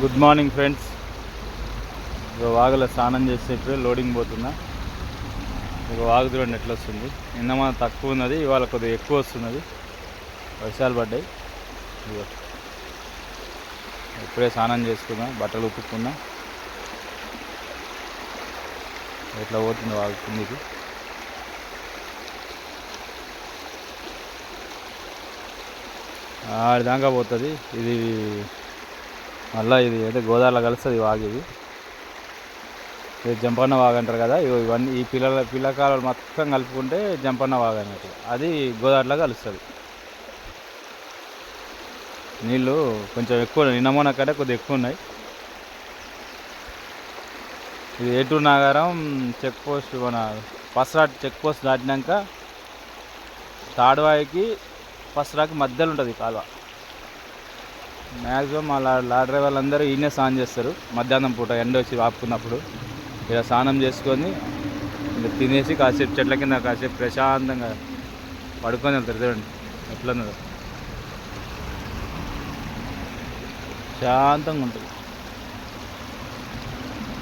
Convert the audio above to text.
Good morning friends. ఇక వాగులో స్నానం చేసి ఇప్పుడే లోడింగ్ పోతున్నా. ఇక వాగు చూడండి ఎట్లా వస్తుంది. నిన్న మన తక్కువ ఉన్నది ఇవాళ కొద్దిగా ఎక్కువ వస్తున్నది. వర్షాలు పడ్డాయి. ఇప్పుడే స్నానం చేసుకున్నా బట్టలు ఉతుక్కున్నా. ఎట్లా పోతుంది వాగు కిందికి? ఆడిదాకా పోతుంది. ఇది మళ్ళీ ఇది అయితే గోదావరిలో కలుస్తుంది వాగు ఇది. ఇది జంపన్న వాగు అంటారు కదా ఇగో ఇవన్నీ ఈ పిల్లల పిల్లకాయలు మొత్తం కలుపుకుంటే జంపన్న వాగు అన్నట్టు. అది గోదావరిలో కలుస్తుంది. నీళ్ళు కొంచెం ఎక్కువ నిన్నమోన కంటే కొద్దిగా ఎక్కువ ఉన్నాయి. ఇది ఏటూరు నాగారం చెక్ పోస్ట్ మన పసరాట్ చెక్ పోస్ట్ దాటినాక తాడువాయికి పసరాకి మధ్యలో ఉంటుంది కాలువ. మ్యాక్సిమం మా లా వాళ్ళందరూ డ్రైవర్లు అందరూ ఈయనే స్నానం చేస్తారు. మధ్యాహ్నం పూట ఎండ వచ్చి ఆపుకున్నప్పుడు. ఇలా స్నానం చేసుకొని ఇంకా తినేసి కాసేపు చెట్ల కింద కాసేపు ప్రశాంతంగా పడుకొని వెళ్తారు. చూడండి ఎట్లా ప్రశాంతంగా శాంతంగా ఉంటుంది.